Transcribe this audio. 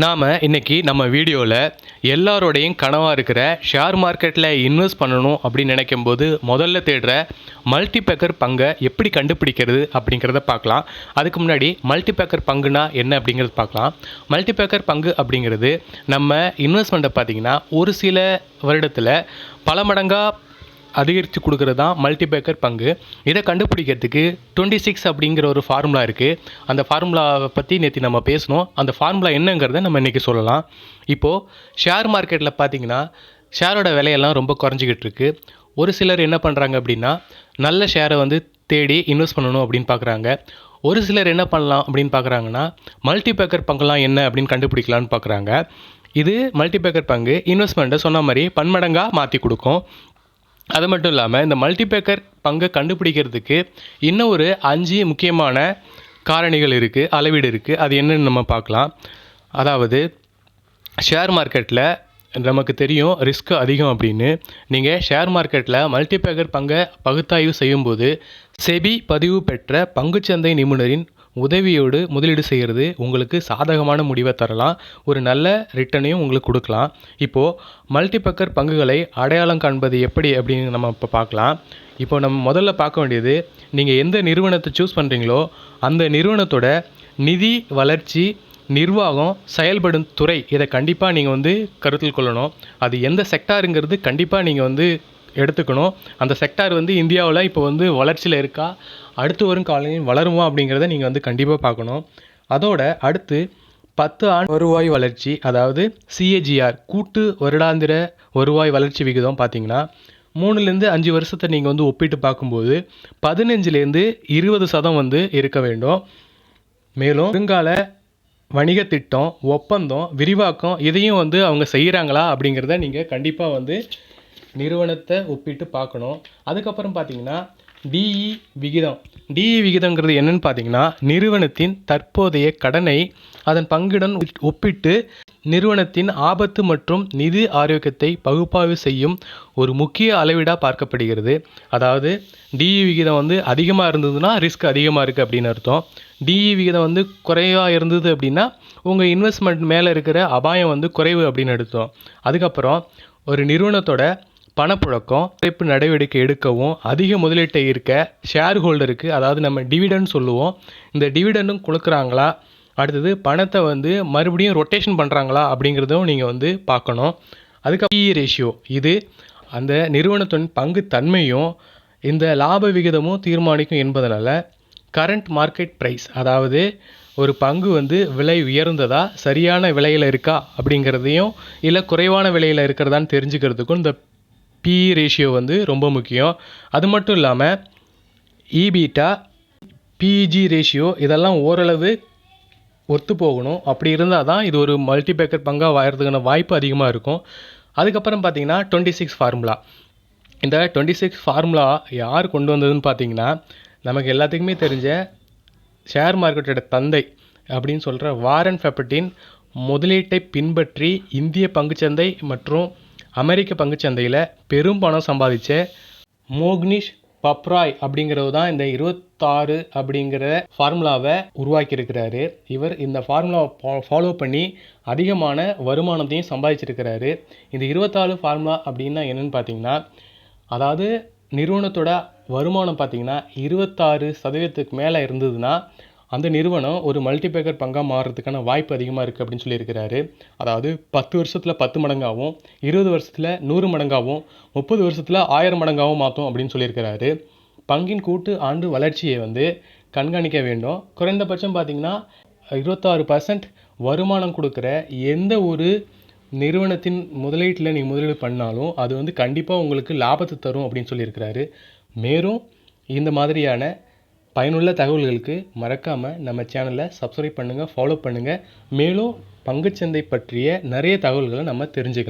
நாம் இன்னைக்கு நம்ம வீடியோவில் எல்லாரோடையும் கனவாக இருக்கிற ஷேர் மார்க்கெட்டில் இன்வெஸ்ட் பண்ணணும் அப்படின்னு நினைக்கும் போது முதல்ல தேடுற மல்டிபேக்கர் பங்கை எப்படி கண்டுபிடிக்கிறது அப்படிங்கிறத பார்க்கலாம். அதுக்கு முன்னாடி மல்டிபேக்கர் பங்குனா என்ன அப்படிங்கிறது பார்க்கலாம். மல்டிபேக்கர் பங்கு அப்படிங்கிறது நம்ம இன்வெஸ்ட்மெண்ட்டை பார்த்தீங்கன்னா ஒரு சில வருடத்தில் பல மடங்காக அதிகரித்து கொடுக்கறது தான் மல்டிபேக்கர் பங்கு. இதை கண்டுபிடிக்கிறதுக்கு டுவெண்ட்டி சிக்ஸ் அப்படிங்கிற ஒரு ஃபார்முலா இருக்குது அந்த ஃபார்முலாவை பற்றி நேற்று நம்ம பேசணும் அந்த ஃபார்முலா என்னங்கிறத நம்ம இன்றைக்கி சொல்லலாம். இப்போது ஷேர் மார்க்கெட்டில் பார்த்தீங்கன்னா ஷேரோட விலையெல்லாம் ரொம்ப குறைஞ்சிக்கிட்டு இருக்கு. ஒரு சிலர் என்ன பண்ணுறாங்க அப்படின்னா நல்ல ஷேரை வந்து தேடி இன்வெஸ்ட் பண்ணணும் அப்படின்னு பார்க்குறாங்க ஒரு சிலர் என்ன பண்ணலாம் அப்படின்னு பார்க்குறாங்கன்னா மல்டிபேக்கர் பங்குலாம் என்ன அப்படின்னு கண்டுபிடிக்கலான்னு பார்க்குறாங்க இது மல்டிபேக்கர் பங்கு. இன்வெஸ்ட்மெண்ட்டை சொன்ன மாதிரி பன்மடங்காக மாற்றி கொடுக்கும். அது மட்டும் இல்லாமல் இந்த மல்டிபேக்கர் பங்கை கண்டுபிடிக்கிறதுக்கு இன்னும் ஒரு அஞ்சு முக்கியமான காரணிகள் இருக்குது அளவீடு இருக்குது அது என்னென்னு நம்ம பார்க்கலாம். அதாவது ஷேர் மார்க்கெட்டில் நமக்கு தெரியும் ரிஸ்க் அதிகம் அப்படின்னு. நீங்கள் ஷேர் மார்க்கெட்டில் மல்டிபேக்கர் பங்கை பகுத்தாய்வு செய்யும்போது செபி பதிவு பெற்ற பங்குச்சந்தை நிபுணரின் உதவியோடு முதலீடு செய்கிறது உங்களுக்கு சாதகமான முடிவை தரலாம். ஒரு நல்ல ரிட்டர்னையும் உங்களுக்கு கொடுக்கலாம். இப்போது மல்டிபக்கர் பங்குகளை அடையாளம் காண்பது எப்படி அப்படின்னு நம்ம இப்போ பார்க்கலாம். இப்போ நம்ம முதல்ல பார்க்க வேண்டியது நீங்கள் எந்த நிறுவனத்தை சூஸ் பண்ணுறீங்களோ அந்த நிறுவனத்தோட நிதி வளர்ச்சி நிர்வாகம் செயல்படும் துறை இதை கண்டிப்பாக நீங்கள் வந்து கருத்தில் கொள்ளணும். அது எந்த செக்டாருங்கிறது கண்டிப்பாக நீங்கள் வந்து எடுத்துக்கணும். அந்த செக்டார் வந்து இந்தியாவில் இப்போ வந்து வளர்ச்சியில் இருக்கா? அடுத்து வரும் காலையில் வளருமா அப்படிங்கிறத நீங்கள் வந்து கண்டிப்பாக பார்க்கணும். அதோட அடுத்து பத்து ஆண்டு வருவாய் வளர்ச்சி அதாவது சிஏஜிஆர் கூட்டு வருடாந்திர வருவாய் வளர்ச்சி விகிதம் பார்த்தீங்கன்னா மூணுலேருந்து அஞ்சு வருஷத்தை நீங்கள் வந்து ஒப்பிட்டு பார்க்கும்போது பதினஞ்சுலேருந்து இருபது சதம் வந்து இருக்க வேண்டும். மேலும் வருங்கால வணிக திட்டம் ஒப்பந்தம் விரிவாக்கம் இதையும் வந்து அவங்க செய்கிறாங்களா அப்படிங்கிறத நீங்கள் கண்டிப்பாக வந்து நிறுவனத்தை ஒப்பிட்டு பார்க்கணும். அதுக்கப்புறம் பார்த்தீங்கன்னா டிஇ விகிதம். டிஇ விகிதங்கிறது என்னன்னு பார்த்தீங்கன்னா நிறுவனத்தின் தற்போதைய கடனை அதன் பங்குடன் ஒப்பிட்டு நிறுவனத்தின் ஆபத்து மற்றும் நிதி ஆரோக்கியத்தை பகுப்பாய்வு செய்யும் ஒரு முக்கிய அளவீடாக பார்க்கப்படுகிறது. அதாவது டிஇ விகிதம் வந்து அதிகமாக இருந்ததுன்னா ரிஸ்க் அதிகமாக இருக்குது அப்படின்னு அர்த்தம். டிஇ விகிதம் வந்து குறைவாக இருந்தது அப்படின்னா உங்கள் இன்வெஸ்ட்மெண்ட் மேலே இருக்கிற அபாயம் வந்து குறைவு அப்படின்னு அர்த்தம். அதுக்கப்புறம் ஒரு நிறுவனத்தோட பணப்புழக்கம் குறைப்பு நடவடிக்கை எடுக்கவும் அதிக முதலீட்டை இருக்க ஷேர் ஹோல்டருக்கு அதாவது நம்ம டிவிடன் சொல்லுவோம். இந்த டிவிடண்டும் கொடுக்குறாங்களா? அடுத்தது பணத்தை வந்து மறுபடியும் ரொட்டேஷன் பண்ணுறாங்களா அப்படிங்கிறதும் நீங்கள் வந்து பார்க்கணும். அதுக்கு பிஇ ரேஷியோ இது அந்த நிறுவனத்தின் பங்கு தன்மையும் இந்த லாப விகிதமும் தீர்மானிக்கும் என்பதனால கரண்ட் மார்க்கெட் ப்ரைஸ் அதாவது ஒரு பங்கு வந்து விலை உயர்ந்ததா சரியான விலையில் இருக்கா அப்படிங்கிறதையும் இல்லை குறைவான விலையில் இருக்கிறதான்னு தெரிஞ்சுக்கிறதுக்கும் இந்த பிஇ ரேஷியோ வந்து ரொம்ப முக்கியம். அது மட்டும் இல்லாமல் ஈபீட்டா பிஇஜி ரேஷியோ இதெல்லாம் ஓரளவு ஒத்து போகணும். அப்படி இருந்தால் தான் இது ஒரு மல்டிபேக்கர் பங்காக வாயறதுக்கான வாய்ப்பு அதிகமாக இருக்கும். அதுக்கப்புறம் பார்த்தீங்கன்னா டுவெண்ட்டி சிக்ஸ் ஃபார்முலா இந்த டுவெண்ட்டி சிக்ஸ் ஃபார்முலா யார் கொண்டு வந்ததுன்னு பார்த்தீங்கன்னா நமக்கு எல்லாத்துக்குமே தெரிஞ்ச ஷேர் மார்க்கெட்டோட தந்தை அப்படின்னு சொல்கிற வாரன் ஃபெப்பர்டின் முதலீட்டை பின்பற்றி இந்திய பங்குச்சந்தை மற்றும் அமெரிக்க பங்குச்சந்தையில் பெரும் பணம் சம்பாதிச்ச மோக்னிஷ் பப்ராய் அப்படிங்கிறது தான் இந்த இருபத்தாறு அப்படிங்கிற ஃபார்முலாவை உருவாக்கியிருக்கிறாரு. இவர் இந்த ஃபார்முலாவை ஃபாலோ பண்ணி அதிகமான வருமானத்தையும் சம்பாதிச்சிருக்கிறாரு. இந்த இருபத்தாறு ஃபார்முலா அப்படின்னா என்னென்னு பார்த்தீங்கன்னா அதாவது நிறுவனத்தோட வருமானம் பார்த்தீங்கன்னா இருபத்தாறு சதவீதத்துக்கு மேலே இருந்ததுன்னா அந்த நிறுவனம் ஒரு மல்டிபேக்கர் பங்காக மாறுறதுக்கான வாய்ப்பு அதிகமாக இருக்குது அப்படின்னு சொல்லியிருக்கிறாரு. அதாவது பத்து வருஷத்தில் பத்து மடங்காகவும் இருபது வருஷத்தில் நூறு மடங்காகவும் முப்பது வருஷத்தில் ஆயிரம் மடங்காகவும் மாற்றும் அப்படின்னு சொல்லியிருக்கிறாரு. பங்கின் கூட்டு ஆண்டு வளர்ச்சியை வந்து கண்காணிக்க வேண்டும். குறைந்தபட்சம் பார்த்திங்கன்னா இருபத்தாறு பர்சன்ட் வருமானம் கொடுக்குற எந்த ஒரு நிறுவனத்தின் முதலீட்டில் நீங்கள் முதலீடு பண்ணாலும் அது வந்து கண்டிப்பாக உங்களுக்கு லாபத்தை தரும் அப்படின்னு சொல்லியிருக்கிறாரு. மேலும் இந்த மாதிரியான பயனுள்ள தகவல்களுக்கு மறக்காமல் நம்ம சேனலை சப்ஸ்கிரைப் பண்ணுங்கள் ஃபாலோ பண்ணுங்கள் மேலும் பங்குச்சந்தை பற்றிய நிறைய தகவல்களை நம்ம தெரிஞ்சுக்கலாம்.